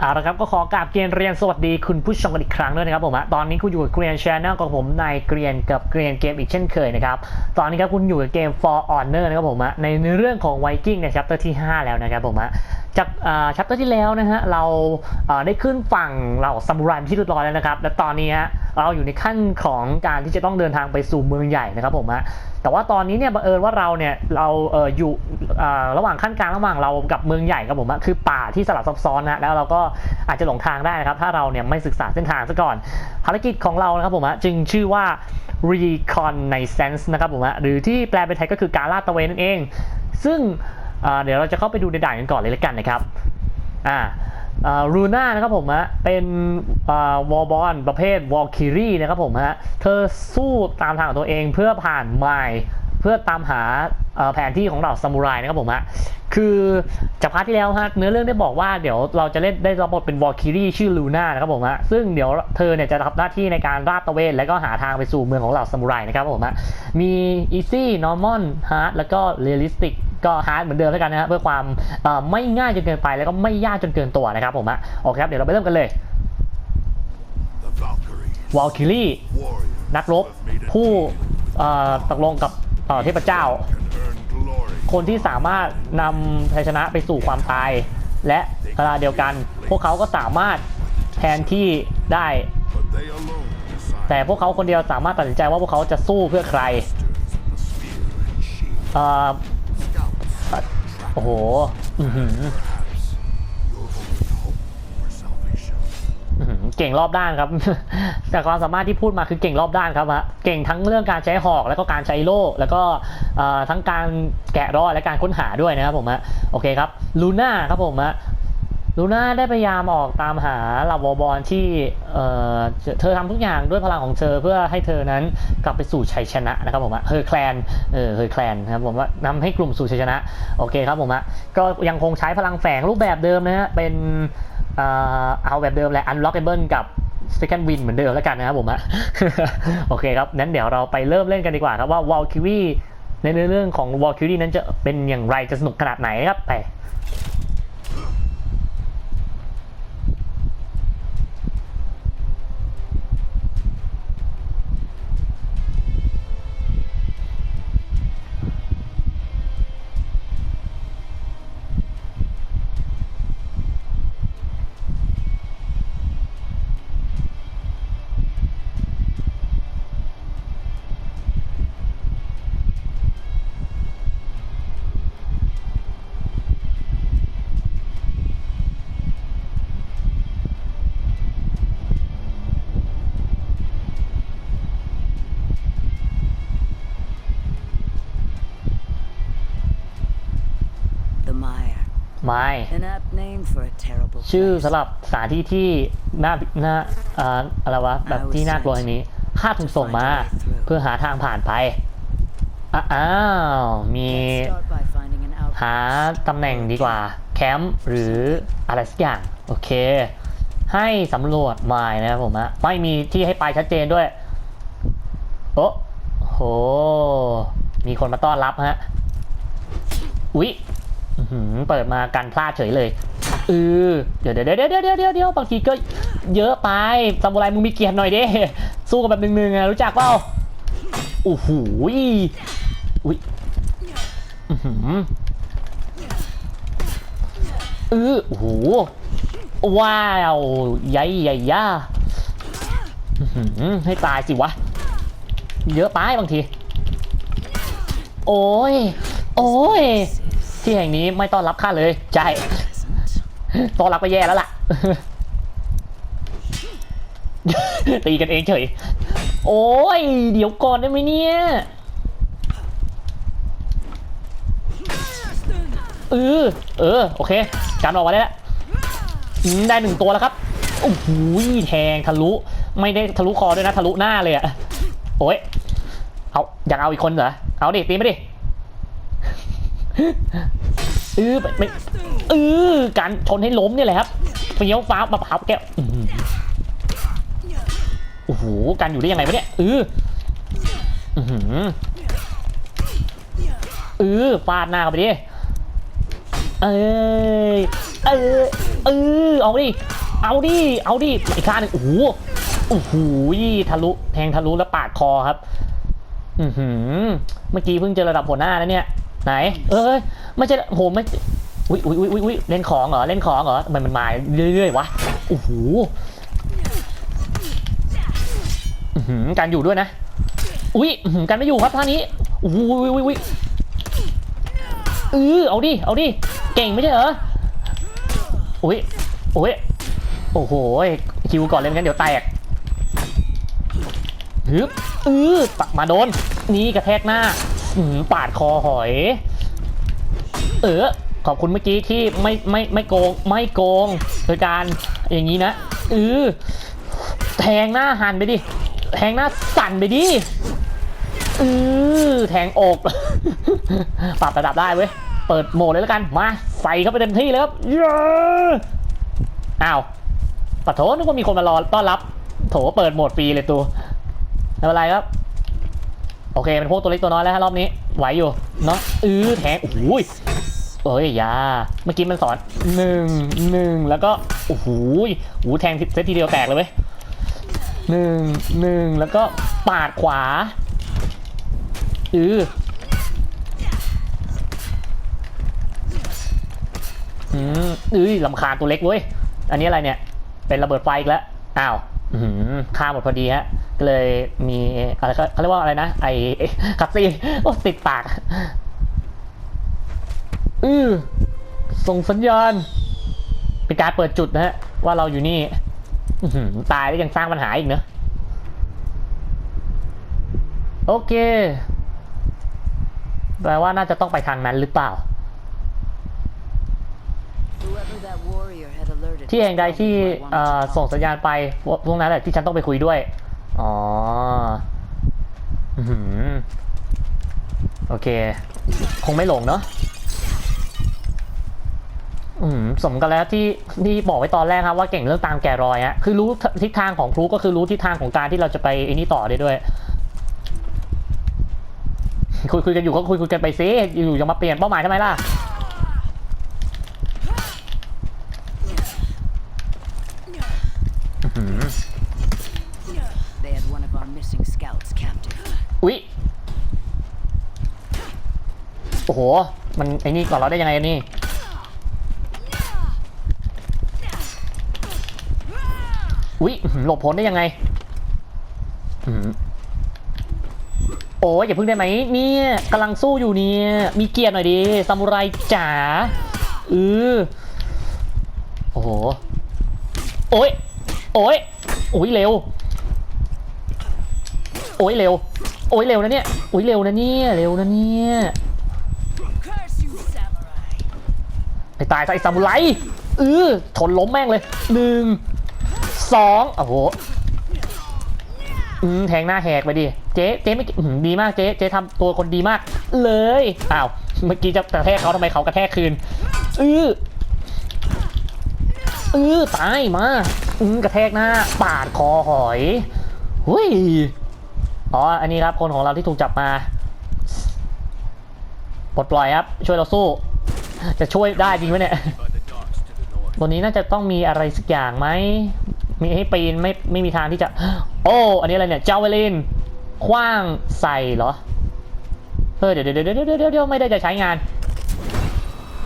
เอาละครับก็ขอกราบเกรียนเรียนสวัสดีคุณผู้ชมกันอีกครั้งด้วยนะครับผมอะตอนนี้คุณอยู่กับเกรียนชแนลของผมนายเกรียนกับเกรียนเกมอีกเช่นเคยนะครับตอนนี้ครับคุณอยู่กับเกม For Honor นะครับผมอะในเรื่องของ Viking ในชัปเตอร์ที่ 5 แล้วนะครับผมอะ จากชัปเตอร์ที่แล้วนะฮะเราได้ขึ้นฝั่งเราซามูไรที่เรียบร้อยแล้วนะครับ และตอนนี้ฮะเราอยู่ในขั้นของการที่จะต้องเดินทางไปสู่เมืองใหญ่นะครับผมอะแต่ว่าตอนนี้เนี่ยบังเอิญว่าเราเนี่ยเราเอออยู่ระหว่างขั้นกลางระหว่างเรากับเมืองใหญ่ครับผมอะคือป่าที่สลับซับซ้อนนะแล้วเราก็อาจจะหลงทางได้นะครับถ้าเราเนี่ยไม่ศึกษาเส้นทางซะก่อน ภารกิจของเรานะครับผมอะจึงชื่อว่า reconnaissance นะครับผมอะหรือที่แปลเป็นไทยก็คือการลาดตระเวนนั่นเอง ซึ่ง เดี๋ยวเราจะเข้าไปดูในด่านกันก่อนเลยละกันนะครับอ่ารูน่านะครับผมฮะเป็นวอลบอลประเภทวอลคิรีนะครับผมฮะเธอสู้ตามทางของตัวเองเพื่อผ่านไมล์เพื่อตามหาแผนที่ของเราซามูไรนะครับผมฮะคือจากพาร์ทที่แล้วฮะเนื้อเรื่องได้บอกว่าเดี๋ยวเราจะเล่นได้รับบทเป็นวอลคิรีชื่อลูน่านะครับผมฮะซึ่งเดี๋ยวเธอเนี่ยจะรับหน้าที่ในการราดตระเวนแล้วก็หาทางไปสู่เมืองของเราซามูไรนะครับผมฮะมีอีซี่นอร์มอนฮาร์ดแล้วก็เรียลลิสติก ก็ฮาร์ดเหมือนเดิมแล้วกันนะฮะเพื่อความไม่ง่ายจนเกินไปแล้วก็ไม่ยากจนเกินตัวนะครับผมฮะโอเคครับเดี๋ยวเราไปเริ่มกันเลยวอลคิลี่นักรบผู้ตกลงกับเอ่อเทพเจ้า คนที่สามารถนำชัยชนะไปสู่ความตาย และเวลาเดียวกัน พวกเขาก็สามารถแทนที่ได้ แต่พวกเขาคนเดียวสามารถตัดสินใจว่าพวกเขาจะสู้เพื่อใคร โอ้โห อื้อหืออื้อหือเก่งรอบด้านครับ แต่ความสามารถที่พูดมาคือเก่งรอบด้านครับฮะเก่งทั้งเรื่องการใช้หอก แล้วก็การใช้โล่แล้วก็เอ่อทั้งการแกะรอยและการค้นหาด้วยนะครับผมฮะโอเคครับลูน่าครับผมฮะ ลูน่าได้พยายามออกตามหาล่าวบอลที่เอ่อเธอทำทุกอย่างด้วยพลังของเธอเพื่อให้เธอนั้นกลับไปสู่ชัยชนะนะครับผมฮะเฮอร์แคลนเออเฮอร์แคลนครับผมว่านำให้กลุ่มสู่ชัยชนะโอเคครับผมฮะก็ยังคงใช้พลังแฝงรูปแบบเดิมนะฮะเป็นเอาแบบเดิมแหละ unlockable กับ second win เหมือนเดิมแล้วกันนะครับผมอะโอเคครับนั้นเดี๋ยวเราไปเริ่มเล่นกันดีกว่าครับว่า Valkyrie ในเรื่องของ Valkyrie นั้นจะเป็นอย่างไรจะสนุกขนาดไหนนะครับไป The Mire. ไม่ An apt name for a terrible ชื่อ place. สำหรับสถานที่ที่น่าน่าเอ่ออะไรวะแบบที่น่ากลัวอย่างนี้ข้าถูกส่งมา เพื่อหาทางผ่านไปอะอ้าวมี Let's start by finding an หา outpost. ตำแหน่งดีกว่า แคมป์หรืออะไรสักอย่าง โอเค ให้สำรวจไมล์นะครับผมฮะไม่มีที่ให้ไปชัดเจนด้วย โอ้โห มีคนมาต้อนรับฮะ อุ๊ยอื้อหือ เปิดมากันพลาดเฉยเลยเออเดี๋ยวเดี๋ยวเดี๋ยวเดี๋ยวเดี๋ยวเดี๋ยวเดี๋ยวบางทีก็เยอะไปซามูไรมึงมีเกียรติหน่อยเด้สู้กันแบบหนึ่งๆอะรู้จักเปล่าโอ้โหอุ้ยอื้อหือเออโอ้โหว้าวใหญ่ใหญ่ย่าอื้อหือให้ตายสิวะ เยอะไปบางที โอ้ย โอ้ย ที่แห่งนี้ไม่ต้อนรับข้าเลย ใช่ ต้อนรับก็แย่แล้วล่ะ ตีกันเองเฉย โอ้ย เดี๋ยวก่อนได้ไหมเนี่ยเออเออ โอเคการออกมาได้แล้วได้หนึ่งตัวแล้วครับ โอ้โหแทงทะลุ ไม่ได้ทะลุคอด้วยนะ ทะลุหน้าเลยอะโอ้ย เอา อยากเอาอีกคนเหรอ เอาดิ ตีมาดิ เออไปเออการชนให้ล้มเนี่ยแหละครับเฟี้ยวฟ้ามะพร้าวแกวโอ้โหการอยู่ได้ยังไงวะเนี่ยเอออือหือเออฟาดหน้าไปดิเอ้ยเออเออเอาดิเอาดิเอาดิอีกข้างหนึ่งโอ้โหโอ้โหทะลุแทงทะลุแล้วปาดคอครับ อือหือ เมื่อกี้เพิ่งเจอระดับหัวหน้าแล้วเนี่ย ไหน เอ้ยไม่ใช่โหไม่อุ้ยอุ้ยอุ้ยอุ้ยเล่นของเหรอเล่นของเหรอทำไมมันมาเรื่อยๆวะโอ้โหอื้อหือการอยู่ด้วยนะ อุ้ยการไม่อยู่ครับท่านี้อุ้ยอุ้ยอุ้ยเออเอาดิเอาดิเก่งไม่ใช่เหรออุ้ยอุ้ยโอ้โหคิวก่อนเลยไม่งั้นเดี๋ยวแตกฮึบเออปะมาโดน นี่กระแทกหน้า ปาดคอหอย เออขอบคุณเมื่อกี้ที่ไม่ไม่ไม่โกงไม่โกงโดยการอย่างนี้นะเออแทงหน้าหันไปดิแทงหน้าสั่นไปดิเออแทงอก ปรับระดับได้เว้ยเปิดโหมดเลยแล้วกันมาใส่เข้าไปเต็มที่เลยครับเย้อ้าวปะโถนึกว่ามีคนมารอต้อนรับ โถเปิดโหมดฟรีเลยตัวไม่เป็นไรครับ โอเคเป็นพวกตัวเล็กตัวน้อยแล้วฮะรอบนี้ไหวอยู่เนาะอือแทงโอ้ยเอ้ยยาเมื่อกี้มันสอนหนึ่งหนึ่งแล้วก็โอ้โหโอ้หแทงเซตทีเดียวแตกเลยเว้ยหนึ่งหนึ่งแล้วก็ปาดขวาอืออืมอือลำคาญตัวเล็กเว้ยอันนี้อะไรเนี่ย เป็นระเบิดไฟอีกแล้วอ้าวอืมฆ่าหมดพอดีฮะ ก็เลยมีอะไรเขาเรียกว่าอะไรนะไอ้คัตซีโอ้ติดปากอือส่งสัญญาณเป็นการเปิดจุดนะฮะ ว่าเราอยู่นี่ตายแล้วยังสร้างปัญหาอีกเนอะโอเคแปลว่าน่าจะต้องไปทางนั้นหรือเปล่า ที่แห่งใดที่ส่งสัญญาณไปพวกนั้นแหละที่ฉันต้องไปคุยด้วย อ๋ออื้อหือโอเค คงไม่หลงเนาะอืมสมกันแล้วที่ที่บอกไว้ตอนแรกครับว่าเก่งเรื่องตามแกะรอยฮะคือรู้ทิศทางของครูก็คือรู้ทิศทางของการที่เราจะไปไอ้นี่ต่อได้ด้วย คุยคุยกันอยู่ก็คุยคุยกันไปซิอยู่ๆจะมาเปลี่ยนเป้าหมายทำไมล่ะ อื้อหือ They had one of our missing scouts captive. อุ๊ย โอ้โห มันไอ้นี่ก่อนเราได้ยังไงอันนี่อุ๊ยหลบพ้นได้ยังไงโอ้ยอย่าพิ่งได้ไหมเนี่ยกำลังสู้อยู่เนี่ยมีเกียรติหน่อยดิซามูไรจ๋าเออโอ้โหโอ้ยโอ้ยโอ้ยเร็ว โอ้ยเร็ว โอ้ยเร็วนะเนี่ยโอ้ยเร็วนะเนี่ยเร็วนะเนี่ย ไปตายซะไอ้ซามูไรเออทนล้มแม่งเลยหนึ่งสองโอ้โหอืมแทงหน้าแหกไปดิเจ๊เจ๊ไม่ดีมากเจ๊เจ๊ทำตัวคนดีมาก เลยอ้าวเมื่อกี้จะกระแทกเขาทำไมเขากระแทกคืนเออเออตายมาอืมกระแทกหน้าปาดคอหอยเฮ้ยอ๋ออันนี้ครับคนของเราที่ถูกจับมาปลดปล่อยครับ ช่วยเราสู้ จะช่วยได้จริงไหมเนี่ยตัวนี้น่าจะต้องมีอะไรสักอย่างไหมมีให้ปีนไม่ไม่มีทางที่จะ โอ้ อันนี้อะไรเนี่ย เจ้าเวลินคว้างใส่เหรอเฮ้ยเดี๋ยวเดี๋ยวเดี๋ยวเดี๋ยวเดี๋ยวเดี๋ยวไม่ได้จะใช้งาน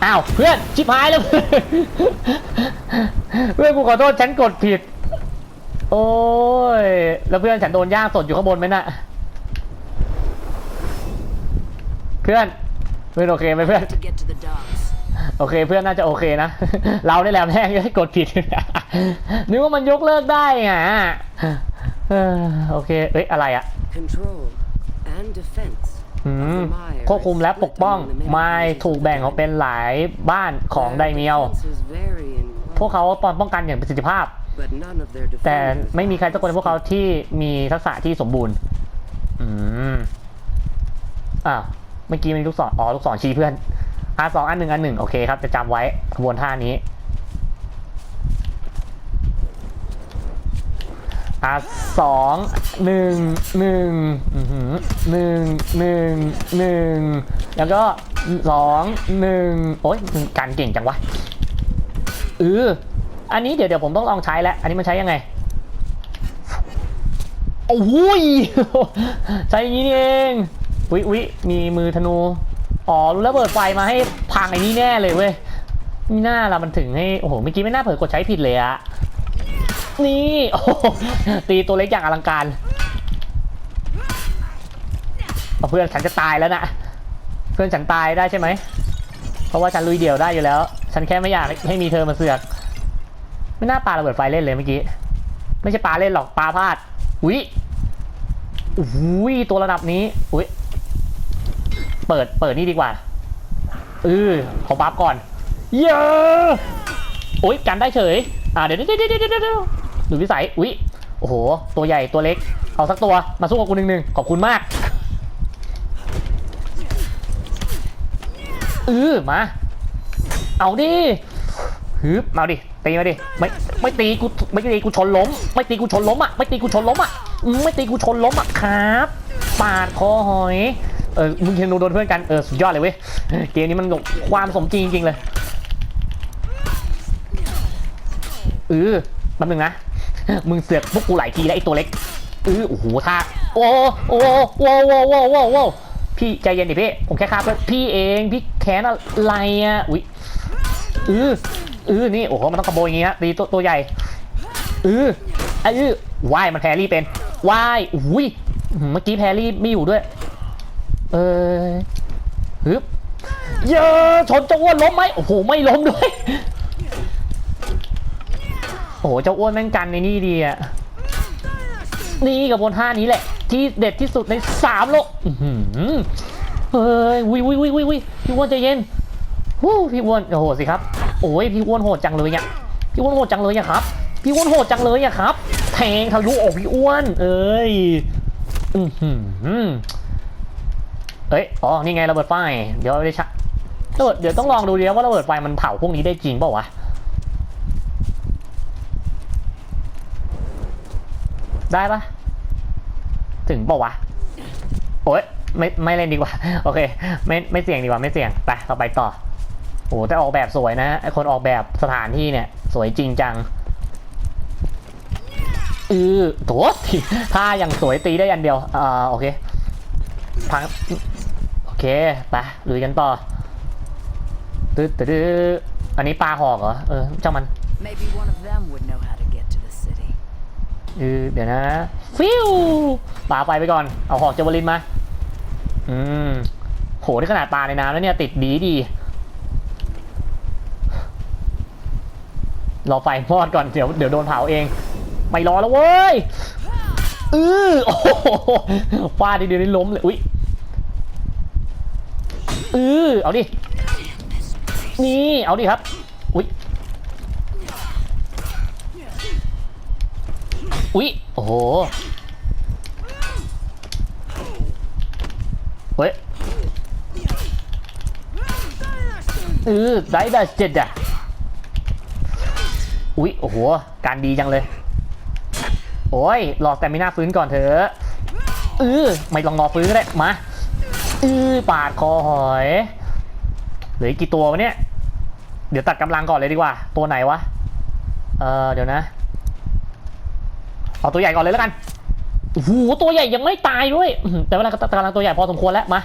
อ้าวเพื่อนชิบหายแล้วเพื่อนกูขอโทษฉันกดผิด โอ้ยแล้วเพื่อนฉันโดนย่างสดอยู่ข้างบนไหมน่ะเพื่อนเพื่อนโอเคไหมเพื่อน โอเคเพื่อนน่าจะโอเคนะ เราได้แหละแม่งให้กดผิด นึกว่ามันยกเลิกได้ไงเออโอเคเอ้ยอะไรอะ Control and defense อืม of the Mire ควบคุมและปกป้อง is split among the many ไม้ regions ถูก of แบ่งออก the เป็นหลายบ้านของไดเมียว Their defenses vary in พวก quality, เขาป้องกันอย่างประสิทธิภาพ but none of their แต่ defenders ไม่มีใครสักคนในพวกเขาที่มีทักษะที่สมบูรณ์ อืม อ่าวเมื่อกี้มีลูกศร อ๋อ ลูกศรชี้เพื่อน อาสองอันหนึ่งอันหนึ่งโอเคครับ จะจำไว้ขบวนท่านี้อาสองหนึ่งหนึ่งหนึ่งหนึ่งหนึ่งแล้วก็สองหนึ่งโอ๊ยการเก่งจังวะเอออันนี้เดี๋ยวเดี๋ยวผมต้องลองใช้แล้ว อันนี้มันใช้ยังไงโอ้ยใช้อย่างนี้เองวิวิมีมือธนู อ๋อแล้วเปิดไฟมาให้พังไอ้นี่แน่เลยเว้ยมีหน้าละมันถึงให้โอ้โหเมื่อกี้ไม่น่าเผลอกดใช้ผิดเลยอะนี่โอ้โหตีตัวเล็กอย่างอลังการเอาเพื่อนฉันจะตายแล้วนะเพื่อนฉันตายได้ใช่ไหมเพราะว่าฉันลุยเดี่ยวได้อยู่แล้ว ฉันแค่ไม่อยากให้มีเธอมาเสือก ไม่น่าปาระเบิดไฟเล่นเลยเมื่อกี้ไม่ใช่ปาเล่นหรอกปาพลาดอุ้ยอุ้ยตัวระดับนี้อุ้ย เปิดเปิดนี่ดีกว่าเออขอบัฟก่อน เยอะโอ้ยกันได้เฉย อ่าเดี๋ยวเดี๋ยวเดี๋ยวเดี๋ยวเดี๋ยวดูวิสัยอุ้ยโอ้โห ตัวใหญ่ตัวเล็ก เอาสักตัวมาสู้กับกูหนึ่งหนึ่งขอบคุณมากเออมา เอาดิฮึบมาดิตีมาดิไม่ไม่ตีกูไม่ตีกูชนล้ม ไม่ตีกูชนล้มอะไม่ตีกูชนล้มอะอืมไม่ตีกูชนล้มอะครับปาดคอหอย เออมึงเห็นโดนเพื่อนกันเออสุดยอดเลยเว้ยเกมนี้มันความสมจริงจริงเลยเออแป๊บนึงนะมึงเสือกพวกกูหลายทีแล้วไอ้ตัวเล็กเออโอ้โหท่าโอ้โอ้โว้โว้โว้โว้โว้พี่ใจเย็นดิพี่ผมแค่ฆ่าเพื่อนพี่เองพี่แค้นอะไรอะอุ้ยเออเออนี่โอ้โหมันต้องขโมยอย่างงี้ฮะตีตัวตัวใหญ่เออไอ้เออว่ายมันแพรี่เป็นว่ายอุ้ยเมื่อกี้แพรรี่ไม่อยู่ด้วย เออฮึบเยอะชนเจ้าอ้วนล้มไหมโอ้โหไม่ล้มด้วยโอ้โหเจ้าอ้วนแม่งกันในนี่ดีอะนี่กับบนท่านี้แหละ ที่เด็ดที่สุดในสามโลกอื้อหือเฮ้ยวิวิวิวิวิพี่อ้วนใจเย็นวู้พี่อ้วนโอ้โหสิครับโอ้ยพี่อ้วนโหดจังเลยเนี่ยพี่อ้วนโหดจังเลยอะครับ พี่อ้วนโหดจังเลยอะครับ แทงทะลุอกพี่อ้วน เอ้ยอือหือ เอ้ย อ๋อ นี่ไงระเบิดไฟ เดี๋ยวได้ชะระเบิดเดี๋ยวต้องลองดูดีนะว่าระเบิดไฟมันเผาพวกนี้ได้จริงเปล่าวะ ได้ปะถึงเปล่าวะ โอ๊ย ไม่ ไม่เล่นดีกว่า โอเค ไม่ ไม่เสี่ยงดีกว่า ไม่เสี่ยง ไป เราไปต่อ โอ้แต่ออกแบบสวยนะ ไอคนออกแบบสถานที่เนี่ย สวยจริงจังเออโถทีถ้าอย่างสวยตีได้ยันเดียว อ่า โอเค พัง เคไปลุยกันต่อตึ๊ดตึ๊ดตึ๊ดอันนี้ปลาหอกเหรอ เออเจ้ามัน Maybe one of them would know how to get to the city. เออเดี๋ยวนะ ฟิวปาไฟไปก่อน เอาหอกเจวลินมา อืม โหที่ขนาดปลาในน้ำแล้วเนี่ย ติดดีดีรอไฟมอดก่อน เดี๋ยวเดี๋ยวโดนเผาเอง ไม่รอแล้วเว้ยเออโอ้โหฟาดทีเดียวนี่ล้มเลย อุ้ย เออเอาดิ นี่ เอาดิครับ อุ้ย อุ๊ยโอ้โห เฮ้ยเออได้ได้เจ็ดอะ อุ๊ยโอ้โห การดีจังเลย โอ้ยรอแต่ไม่น่าฟื้นก่อนเถอะเออไม่ลองรอฟื้นก็ได้ มา ออปาดคอหอยเหลือกี่ตัววะเนี่ย เดี๋ยวตัดกำลังก่อนเลยดีกว่า ตัวไหนวะ เออเดี๋ยวนะ เอาตัวใหญ่ก่อนเลยแล้วกันโอ้โหตัวใหญ่ยังไม่ตายด้วย แต่เวลากำลังตัวใหญ่พอสมควรแล้วมา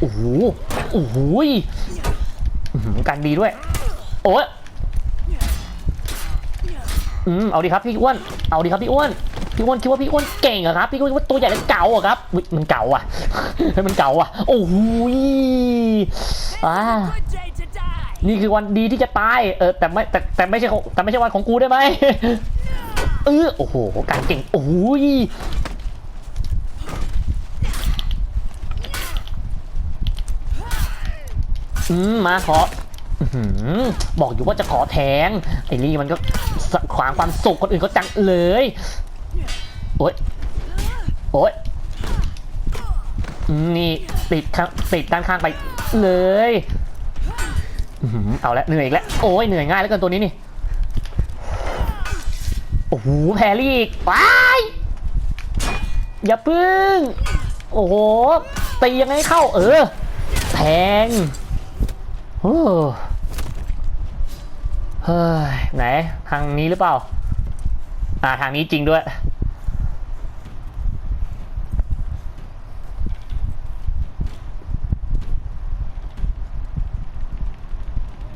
โอ้โหโอ้โหยกันดีด้วย โอ้ยอืมเอาดีครับพี่อ้วน เอาดีครับพี่อ้วน พี่อ้วนคิดว่าพี่อ้วนเก่งเหรอครับ พี่อ้วนคิดว่าตัวใหญ่และเก่าเหรอครับ มันเก่าอะเฮ้มันเก่าอะ โอ้โหยอ่านี่คือวันดีที่จะตาย เออแต่ไม่แต่แต่ไม่ใช่แต่ไม่ใช่วันของกูได้ไหมเออโอ้โหการเก่งโอ้ยอืมมาขอบอกอยู่ว่าจะขอแทงไอ้ลี่มันก็ขวางความสุขคนอื่นเขาจังเลย โอ๊ย โอ๊ย นี่ติดข้างติดด้านข้างไปเลยเอาละเหนื่อยอีกแล้วโอ้ยเหนื่อยง่ายแล้วเกินตัวนี้นี่โอ้โหแพรี่อีกไปอย่าพึ่ง โอ้โหตียังไงเข้า เออแทงโอ้เฮ้ยไหนทางนี้หรือเปล่า อ่าทางนี้จริงด้วย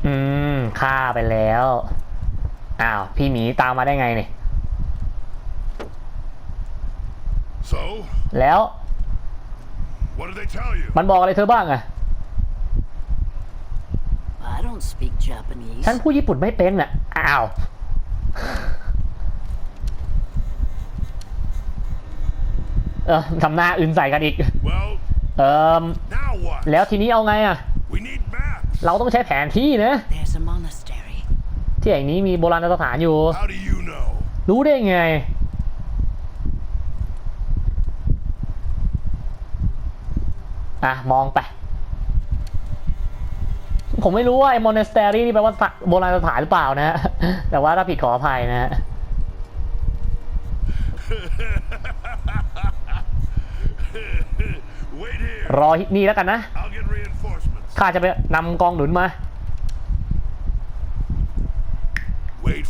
อืม ฆ่าไปแล้ว อ้าว พี่หมีตามมาได้ไงเนี่ย So, แล้ว what did they tell you? มันบอกอะไรเธอบ้างอะ I don't speak Japanese. ฉันพูดญี่ปุ่นไม่เป็นอะอ้าว เออทำหน้าอื่นใส่กันอีก Well, เอิม now what? แล้วทีนี้เอาไงอะ We need maps. เราต้องใช้แผนที่นะ There's a monastery. ที่แห่งนี้มีโบราณสถานอยู่ How do you know? รู้ได้ไง อะ มองไป ผมไม่รู้ว่าไอ้ monastery นี่แปลว่าโบราณสถานหรือเปล่านะฮะแต่ว่าถ้าผิดขออภัยนะฮะ Wait here. รอนี่แล้วกันนะ I'll get reinforcements. ข้าจะไปนำกองหนุนมา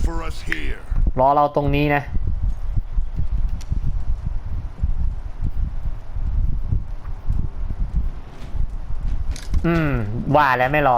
for us here. รอเราตรงนี้นะ อืม ว่าแล้วไม่รอ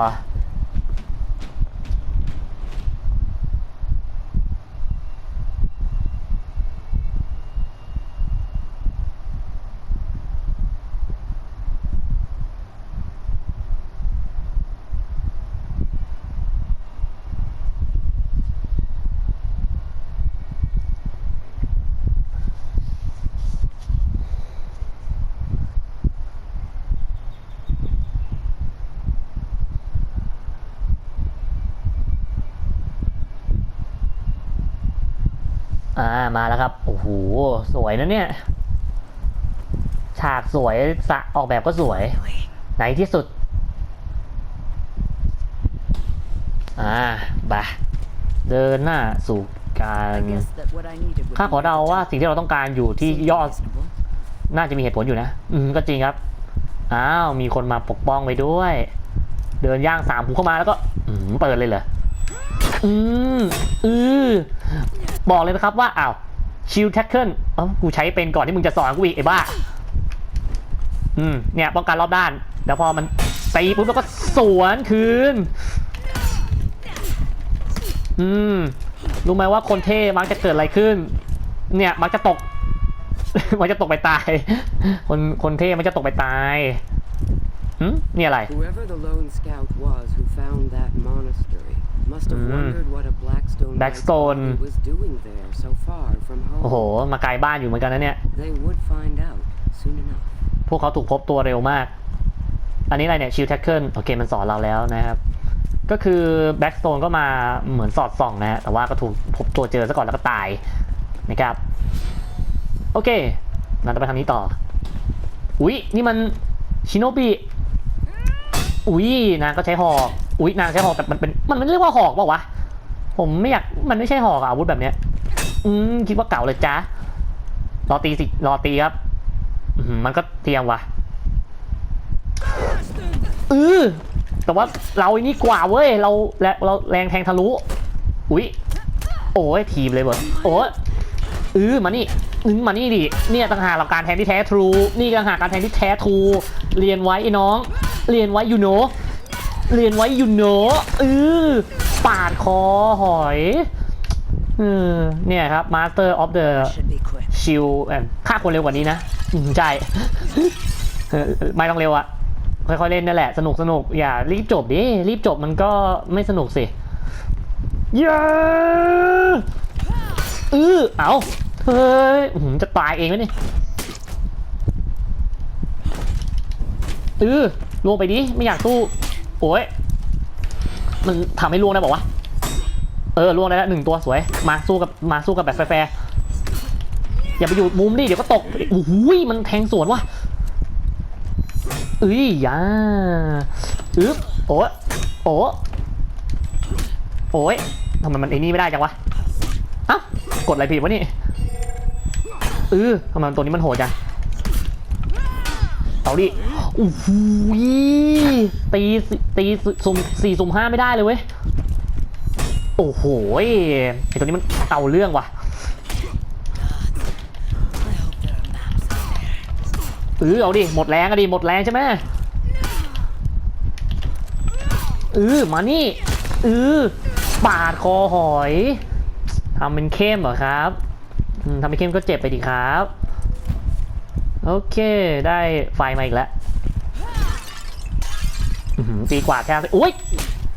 มาแล้วครับ โอ้โห สวยนะเนี่ย ฉากสวยสระออกแบบก็สวย Really? ไหนที่สุด อ่าบะเดินหน้าสู่การ I guess that what I needed would ข้า be ขอเดา near the ว่า top. สิ่งที่เราต้องการอยู่ที่ Seems ยอด reasonable. น่าจะมีเหตุผลอยู่นะ อืม ก็จริงครับ อ้าว มีคนมาปกป้องไปด้วย เดินย่างสามหูเข้ามาแล้วก็ อืม เปิดเลยเหรอ อืม อือ บอกเลยนะครับว่าอ้าวชิลแท็กเกิลเอ้ากูใช้เป็นก่อนที่มึงจะสอนกูอีกไอ้บ้า อืม เนี่ยป้องกันรอบด้าน แล้วพอมันตีปุ๊บแล้วก็สวนคืน อืม รู้ไหมว่าคนเท่มักจะเกิดอะไรขึ้น เนี่ยมักจะตก มันจะตกไปตาย คนคนเท่มันจะตกไปตายหึนี่อะไร Whoever the lone scout was who found that monastery must have Mm. wondered what a Blackstone, Knight Blackstone. body was doing there so far from โอ้โห home. มาไกลบ้านอยู่เหมือนกันนะเนี่ย They would find out soon enough. พวกเขาถูกพบตัวเร็วมาก อันนี้อะไรเนี่ยชิลแท็กเกิลโอเคมันสอนเราแล้วนะครับ ก็คือแบ็กสโตนก็มาเหมือนสอดส่องนะฮะ แต่ว่าก็ถูกพบตัวเจอซะก่อนแล้วก็ตายนะครับ โอเค เราจะไปทางนี้ต่อ อุ๊ย นี่มันชิโนบิ อุ๊ยนางก็ใช้หอก อุ๊ยนางใช้หอกแต่มันเป็นมันไม่เรียกว่าหอกป่าวะผมไม่อยากมันไม่ใช่หอกอะอาวุธแบบเนี้ย อืมคิดว่าเก่าเลยจ้ารอตีสิรอตีครับมันก็เทียมว่ะเออแต่ว่าเราอ้นี่กว่าเว้ยเราและเราแรงแทงทะลุอุ๊ยโอ้ยทีมเลยเว้ยโอ้ยเออมานี่อืมมานี่ดิเนี่ยต่างหากเราการแทงที่แท้ทรูนี่ต่างหากการแทงที่แท้ทรูเรียนไว้ไอ้น้อง เรียนไว้ยูโน เรียนไว้อยูโนเออปาดคอหอยเออเนี่ยครับ Master of the Should be quick. ชิลแอนฆ่าคนเร็วกว่านี้นะอืมใช่ไม่ต้องเร็วอะค่อยๆเล่นนั่นแหละ สนุกสนุกอย่ารีบจบดิ รีบจบมันก็ไม่สนุกสิเย้เออเอาเฮ้ยหือจะตายเองแล้วนี่เออลงไปดิ ไม่อยากสู้ โอ้ย มันทำให้ล่วงได้บอกว่า เออล่วงได้แล้วหนึ่งตัวสวย มาสู้กับมาสู้กับแบบแฟร์อย่าไปอยู่มุมดิเดี๋ยวก็ตกโอ้โหยมันแทงสวนว่ะเอ้ยยาอึ๊บโอ้โอ้โอ้ยทำไมมันไอ้นี่ไม่ได้จังวะอะกดอะไรผิดวะนี่เออทำไมตัวนี้มันโหดจังเอาดิ โอ้โหตีตีสุ่มสี่สุ่มห้าไม่ได้เลยเว้ย โอ้โหไอตัวนี้มันเอาเรื่องว่ะเออเอาดิ หมดแรงอะดิ หมดแรงใช่ไหมเออมานี่เออปาดคอหอยทำเป็นเข้มเหรอครับทำเป็นเข้มก็เจ็บไปดิครับ โอเค ได้ไฟมาอีกแล้ว ตีกว่าดแค่อุ้ย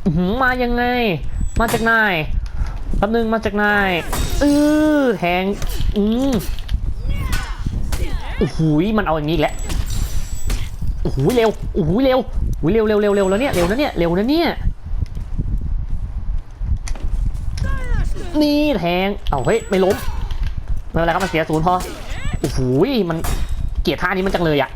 อื้อหือมายังไง มาจากนายแป๊บนึงมาจากนายเออแทงอืมโอ้โหยมันเอาอย่างนี้อีกแล้วโอ้โหเร็วโอ้โหเร็วโอ้โหเร็วเร็วเร็วเร็วแล้วเนี่ยเร็วนะเนี่ยเร็วนะเนี่ยนี่แทงเอาเฮ้ยไม่ล้มไม่เป็นไรครับมันเสียศูนย์พอโอ้โหยมันเกียดท่านี้มันจังเลยอะ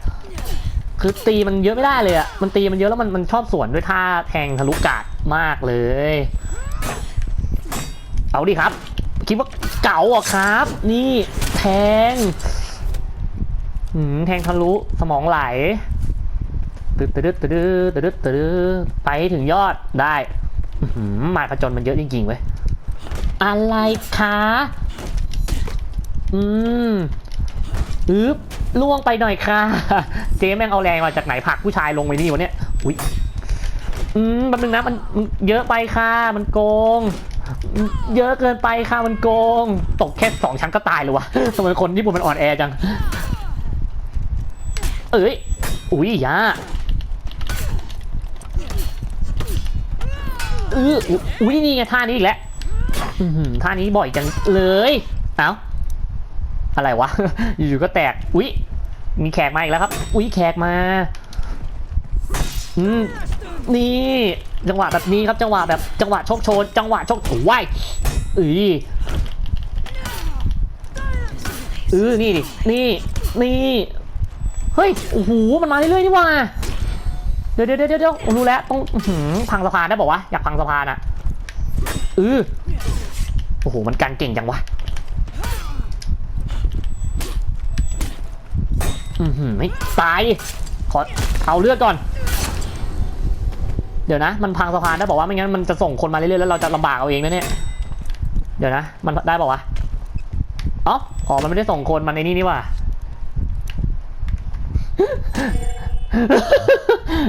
คือตีมันเยอะไม่ได้เลยอะมันตีมันเยอะแล้วมันมันชอบสวนด้วยท่าแทงทะลุกาดมากเลย เอาดิครับ คิดว่าเก๋าอะครับ นี่แทงหืมแทงทะลุสมองไหลตึ๊ดตึ๊ดตึ๊ดตึ๊ดตึ๊ดตึ๊ดไปถึงยอดได้หือหมายผจญมันเยอะจริงๆเว้ยอะไรคะ อืมอึ๊บ ล่วงไปหน่อยค่ะ เจ๊แม่งเอาแรงมาจากไหนผลักผู้ชายลงไปนี่วะเนี่ยอุ้ยอืมแป๊บนึงนะมันมันเยอะไปค่ะ มันโกง เยอะเกินไปค่ะมันโกง ตกแค่สองชั้นก็ตายเลยวะทำไมคนญี่ปุ่นมันอ่อนแอจัง เอ้ยอุ้ยยาเอออุ๊ยอุ้ยนี่ไงท่านี้อีกแล้วอื้อหือท่านี้บ่อยจังเลย เอ้า อะไรวะ อยู่ๆก็แตก อุ้ยมีแขกมาอีกแล้วครับ อุ้ยแขกมา อืม นี่ จังหวะแบบนี้ครับ จังหวะแบบ จังหวะโชคโชน จังหวะโชคโอ้ยอือเออนี่ดิ นี่ นี่ เฮ้ย โอ้โห มันมาเรื่อยๆนี่ว่าเดี๋ยวเดี๋ยวเดี๋ยวเดี๋ยวรู้แล้ว ต้องหือพังสะพานได้บอกว่าอยากพังสะพานอะเออโอ้โห มันกันเก่งจังวะ อือหือไม่ตายดิขอเอาเลือดก่อน เดี๋ยวนะ มันพังสะพานได้บอกว่าไม่งั้นมันจะส่งคนมาเรื่อยๆแล้วเราจะลำบากเอาเองนะเนี่ย เดี๋ยวนะ มันได้บอกว่าอ๋ออ๋อมันไม่ได้ส่งคนมันในนี่นี่ว่า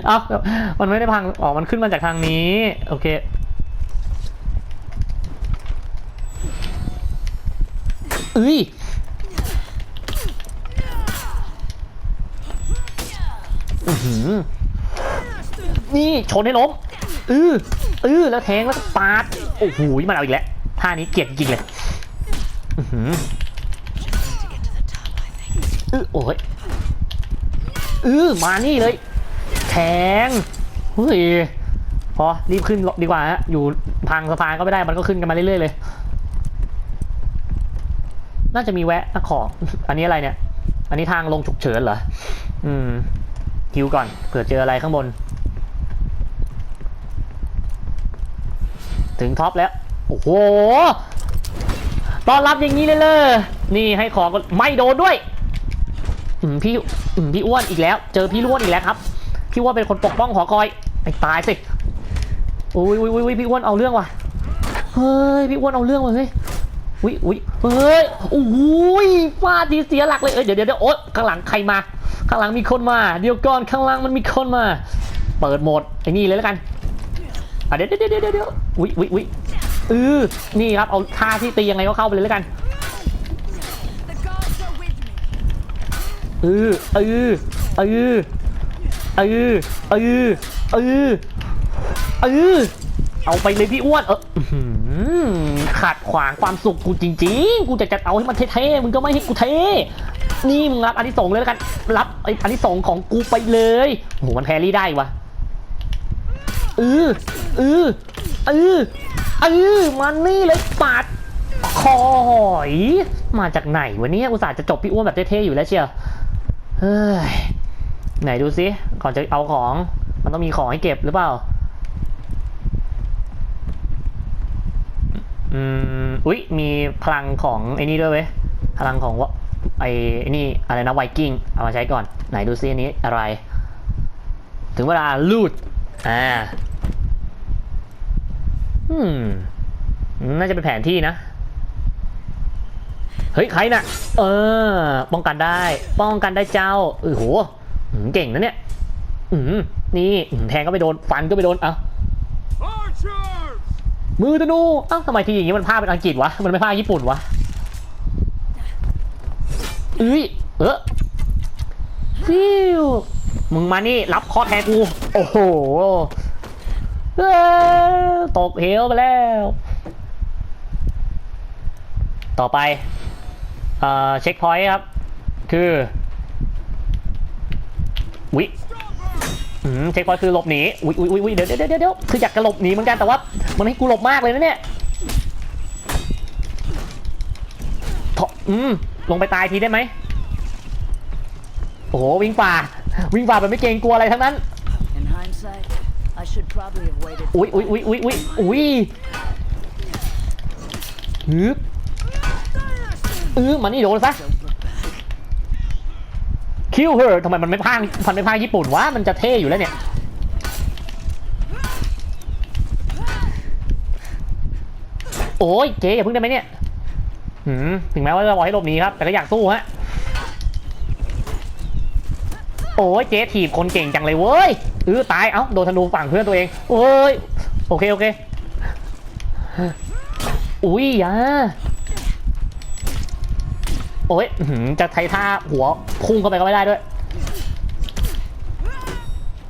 เอามันไม่ได้พัง อ๋อ มันขึ้นมาจากทางนี้ โอเค เอ้ย อื้อหือ นี่ชนให้ล้มอืออือแล้วแทงแล้วปาด โอ้โหมันเอาอีกแล้วท่านี้เกลียดจริงเลยอือหืออือโอ้ยอือมานี่เลย แทงเฮ้ยพอรีบขึ้นดีกว่าฮะอยู่พังสะพานก็ไม่ได้มันก็ขึ้นกันมาเรื่อยๆเลย น่าจะมีแวะของอันนี้อะไรเนี่ย อันนี้ทางลงฉุกเฉินเหรอ อืม คิวก่อนเผื่อเจออะไรข้างบน ถึงท็อปแล้ว โอ้โหต้อนรับอย่างนี้เลยเลยนี่ให้ของก็ไม่โดนด้วยอืมพี่อืมพี่อ้วนอีกแล้ว เจอพี่อ้วนอีกแล้วครับพี่อ้วนเป็นคนปกป้องหอคอยไอ้ตายสิอุ้ยอุ้ยอุ้ยพี่อ้วนเอาเรื่องว่ะเฮ้ยพี่อ้วนเอาเรื่องว่ะเฮ้ยอุ้ยอุ้ยเฮ้ยโอ้ยฟาดดีเสียหลักเลยเอ้ยเดี๋ยวเดี๋ยวเดี๋ยวโอ๊ยข้างหลังใครมา ข้างหลังมีคนมา เดี๋ยวก่อนข้างหลังมันมีคนมา เปิดโหมดไอ้นี่เลยแล้วกันอะเดี๋ยวเดี๋ยวเดี๋ยวเดี๋ยวเดี๋ยวอุ้ยอุ้ยอุ้ยเออนี่ครับเอาท่าที่ตียังไงก็เข้าไปเลยแล้วกันเออเออเออเออเออเออเออเอาไปเลยพี่อ้วนเออขัดขวางความสุขกูจริง ๆ กูจะจะเอาให้มันเท่ๆมึงก็ไม่ให้กูเท่ นี่มึงรับอันที่สงเลยแล้วกัน รับไอ้อันที่สงของกูไปเลยโอ้โหมันแพรี่ได้วะเออเออเออเออมันนี่เลยปาดคอหอย มาจากไหนวะเนี่ยอุตส่าห์จะจบพี่อ้วนแบบเท่ๆอยู่แล้วเชียวเฮ้ยไหนดูซิก่อนจะเอาของ มันต้องมีของให้เก็บหรือเปล่า อืม อุ๊ย มีพลังของไอ้นี่ด้วยเว้ย พลังของวะ ไอ้ไอ้นี่อะไรนะไวกิ้งเอามาใช้ก่อน ไหนดูซิอันนี้อะไร ถึงเวลาลูดอ่าอืมอืมน่าจะเป็นแผนที่นะ เฮ้ย ใครน่ะ เออ ป้องกันได้ ป้องกันได้เจ้าเออโหอืมเก่งนะเนี่ย อืมนี่อืมแทงก็ไปโดน ฟันก็ไปโดน เอ้า Archers! มือธนู เอ้าทำไมทีอย่างนี้มันภาพเป็นอังกฤษวะ มันไม่ภาพญี่ปุ่นวะ เอ้ยเออฟิวมึงมานี่ รับคอแทนกู โอ้โหตกเหวไปแล้ว ต่อไป เอ่อ เช็คพอยต์ครับ คือวิอืมเช็คพอยต์คือหลบหนีอุ้ยอุ้ยอุ้ยเดี๋ยวเดี๋ยวเดี๋ยวเดี๋ยวคืออยากจะหลบหนีเหมือนกันแต่ว่า มันให้กูหลบมากเลยนะเนี่ยถออืม ลงไปตายทีได้ไหมโอ้โหวิ่งป่า วิ่งป่าแบบไม่เกรงกลัวอะไรทั้งนั้น In hindsight, I should probably have waited. อุ้ยอุ้ยอุ้ยอุ้ยอุ้ยอุ้ยฮึบเออมานี่โดนซะ Don't look back. คิวเฮอร์ทำไมมันไม่พากมันไม่พากญี่ปุ่นวะมันจะเท่อยู่แล้วเนี่ยโอ้ยเจ๊อย่าพึ่งได้ไหมเนี่ยหืม ถึงแม้ว่าจะบอกให้หลบหนีครับ แต่ก็อยากสู้ฮะ โอ้ยเจ๊ถีบคนเก่งจังเลยเว้ยเออตาย เอ้า โดนธนูฝั่งเพื่อนตัวเองโอ้ย โอเค โอเค อุ้ยย่าโอ้ยจะใช้ท่าหัวพุ่งเข้าไปก็ไม่ได้ด้วย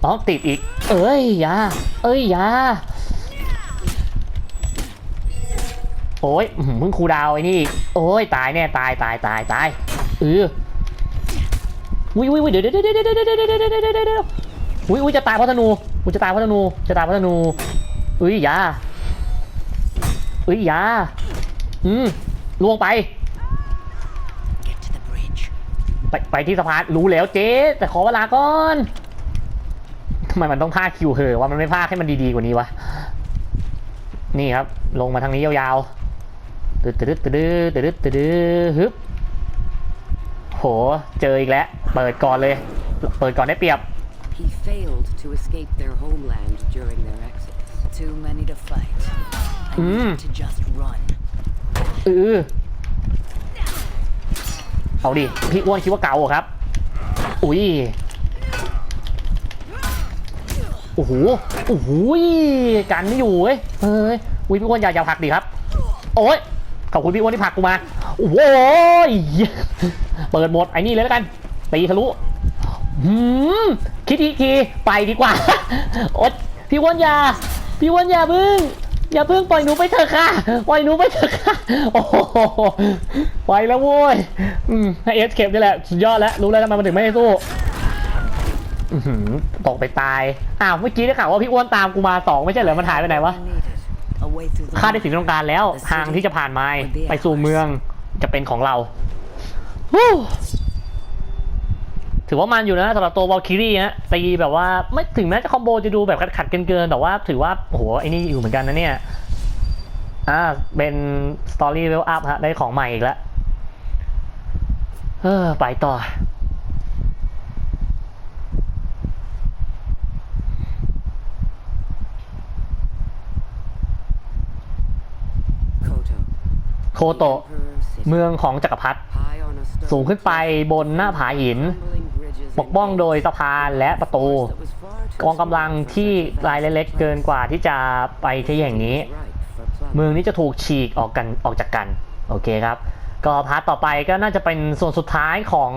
อ๋อติดอีก เอ้ยยา เอ้ยอยา โอ้ยอื้อหือเพิ่งครูดาวไอ้นี่อีกโอ้ยตายแน่ตายตายตายตายเออวิววิวเดี๋ยวเดี๋ยวเดี๋ยวเดี๋ยวเดี๋ยวเดี๋ยวเดี๋ยวเดี๋ยวเดี๋ยวเดี๋ยวเดี๋ยวอุ้ยอุ้ยจะตายเพราะธนูอุ้ยจะตายเพราะธนูจะตายเพราะธนูอุ้ยอยาอุ้ยอยาอืมล่วงไป Get to the bridge. ไป ไปที่สะพานรู้แล้วเจ๊แต่ขอเวลาก่อนทำไมมันต้องพากคิวเหอะว่ามันไม่พากให้มันดีๆกว่านี้วะนี่ครับ ลงมาทางนี้ยาวๆ ตึ๊ดตึ๊ดตึ๊ดตึ๊ดตึ๊ดตึดฮึบโห เจออีกแล้ว เปิดก่อนเลย เปิดก่อนได้เปรียบ He failed to escape their homeland during their exodus. Too many to fight. I need to just run. เออเอาดิ พี่อ้วนคิดว่าเก่าครับ อุ้ย โอ้โห โอ้โหกันไม่อยู่เว้ย เฮ้ย อุ้ยพี่อ้วนอย่าอย่าผักดิครับ โอ้ย ขอบคุณพี่อ้วนที่ผลักกูมา โอ้ยเปิดหมดไอ้นี่เลยแล้วกัน ตีทะลุหืมคิดอีกทีไปดีกว่าอ๊ยพี่อ้วนอย่า พี่อ้วนอย่าพึ่ง อย่าเพิ่งปล่อยหนูไปเถอะค่ะ ปล่อยหนูไปเถอะค่ะ โอ้โหไปแล้วโว้ย อืมให้เอสเคปนี่แหละ สุดยอดแล้ว รู้แล้วทำไมมันถึงไม่ให้สู้ตกไปตาย อ้าว เมื่อกี้ได้ข่าวว่าพี่อ้วนตามกูมาสองไม่ใช่เหรอ มันหายไปไหนวะ I need it. A way through the ข้าได้สิ่งที่ต้องการแล้ว ทางที่จะผ่านไม้ไปสู่เมืองจะเป็นของเราฮู้ถือว่ามันอยู่นะสำหรับตัววอลคิรี่ฮะตีแบบว่าไม่ถึงแม้จะคอมโบจะดูแบบขัดๆเกินๆแต่ว่าถือว่าโอ้โหไอ้นี่อยู่เหมือนกันนะเนี่ย อ่า เป็นสตอรี่เวลอัพฮะ ได้ของใหม่อีกแล้ว เออ ไปต่อ โคโตะเมืองของจักรพรรดิสูงขึ้นไปบนหน้าผาหิน ปกป้องโดยสะพานและประตู กองกำลังที่รายเล็กๆเกินกว่าที่จะไปที่อย่างนี้ เมืองนี้จะถูกฉีกออกกันออกจากกัน โอเคครับ ก็พาร์ทต่อไปก็น่าจะเป็นส่วนสุดท้ายของ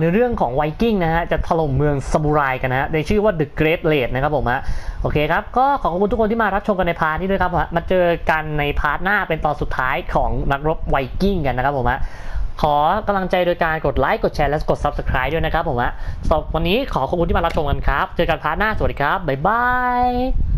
ในเรื่องของไวกิ้งนะฮะจะถล่มเมืองซามูไรกันนะฮะในชื่อว่า The Great Raid นะครับผมฮะโอเคครับ ก็ขอขอบคุณทุกคนที่มารับชมกันในพาร์ทนี้ด้วยครับมาเจอกันในพาร์ทหน้าเป็นตอนสุดท้ายของนักรบไวกิ้งกันนะครับผมฮะขอกำลังใจโดยการกดไลค์กดแชร์และกด Subscribe ด้วยนะครับผมฮะสำหรับวันนี้ขอขอบคุณที่มารับชมกันครับ เจอกันพาร์ทหน้าสวัสดีครับบ๊ายบาย